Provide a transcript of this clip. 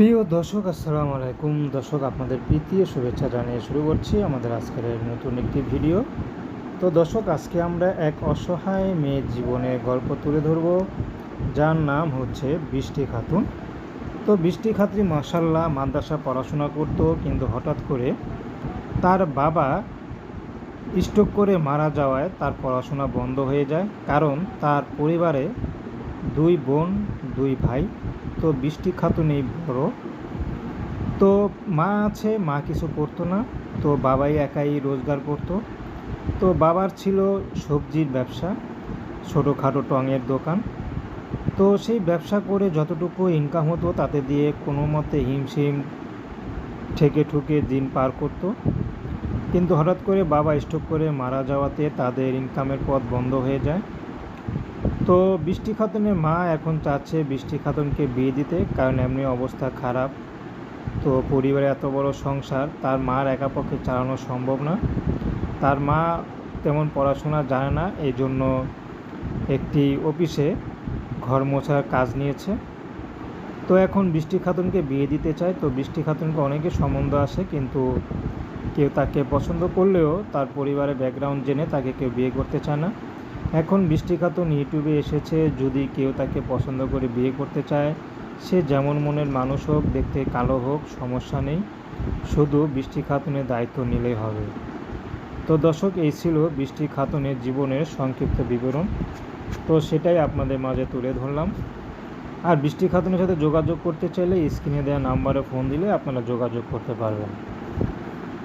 প্রিয় দর্শক, আসসালামু আলাইকুম। দর্শক, আপনাদের প্রীতি শুভেচ্ছা জানিয়ে শুরু করছি আমাদের আজকের নতুন একটি ভিডিও। তো দর্শক, আজকে আমরা এক অসহায় মেয়ের জীবনের গল্প তুলে ধরব, যার নাম হচ্ছে বৃষ্টি খাতুন। তো বৃষ্টি খাতুন মাসাল্লাহ মাদ্রাসা পড়াশোনা করতো, কিন্তু হঠাৎ করে তার বাবা স্ট্রোক করে মারা যাওয়ায় তার পড়াশোনা বন্ধ হয়ে যায়। কারণ তার পরিবারে দুই বোন, দুই ভাই। তো বৃষ্টি খাতুনই বড়। তো মা আছে, মা কিছু করতো না। তো বাবাই একাই রোজগার করতো। তো বাবার ছিল সবজির ব্যবসা, ছোটোখাটো টঙের দোকান। তো সেই ব্যবসা করে যতটুকু ইনকাম হতো, তাতে দিয়ে কোনো মতে হিমশিম ঠেকে ঠুকে দিন পার করতো। কিন্তু হঠাৎ করে বাবা স্ট্রোক করে মারা যাওয়াতে তাদের ইনকামের পথ বন্ধ হয়ে যায়। তো বৃষ্টি খাতুনের মা এখন চাচ্ছে বৃষ্টি খাতুনকে বিয়ে দিতে, কারণ এমনি অবস্থা খারাপ। তো পরিবারে এত বড় সংসার, তার মার একা পক্ষে চালানো সম্ভব না। তার মা তেমন পড়াশোনা জানে না এই জন্য একটি অফিসে ঘর মোছার কাজ নিয়েছে। তো এখন বৃষ্টি খাতুনকে বিয়ে দিতে চায়, তো বৃষ্টি খাতুনকে অনেকে সম্বন্ধ আসে, কিন্তু কেউ তাকে পছন্দ করলেও তার পরিবারের ব্যাকগ্রাউন্ড জেনে তাকে কেউ বিয়ে করতে চায় না। এখন বৃষ্টি খাতুন ইউটিউবে এসেছে, যদি কেউ তাকে পছন্দ করে বিয়ে করতে চায়, সে যেমন মনের মানুষ হোক, দেখতে কালো হোক, সমস্যা নেই। শুধু বৃষ্টি খাতুনের দায়িত্ব নিলেই হবে। তো দর্শক, এই ছিল বৃষ্টি খাতুনের জীবনের সংক্ষিপ্ত বিবরণ। তো সেটাই আপনাদের মাঝে তুলে ধরলাম। আর বৃষ্টি খাতুনের সাথে যোগাযোগ করতে চাইলে স্ক্রিনে দেওয়া নাম্বারে ফোন দিলে আপনারা যোগাযোগ করতে পারবেন।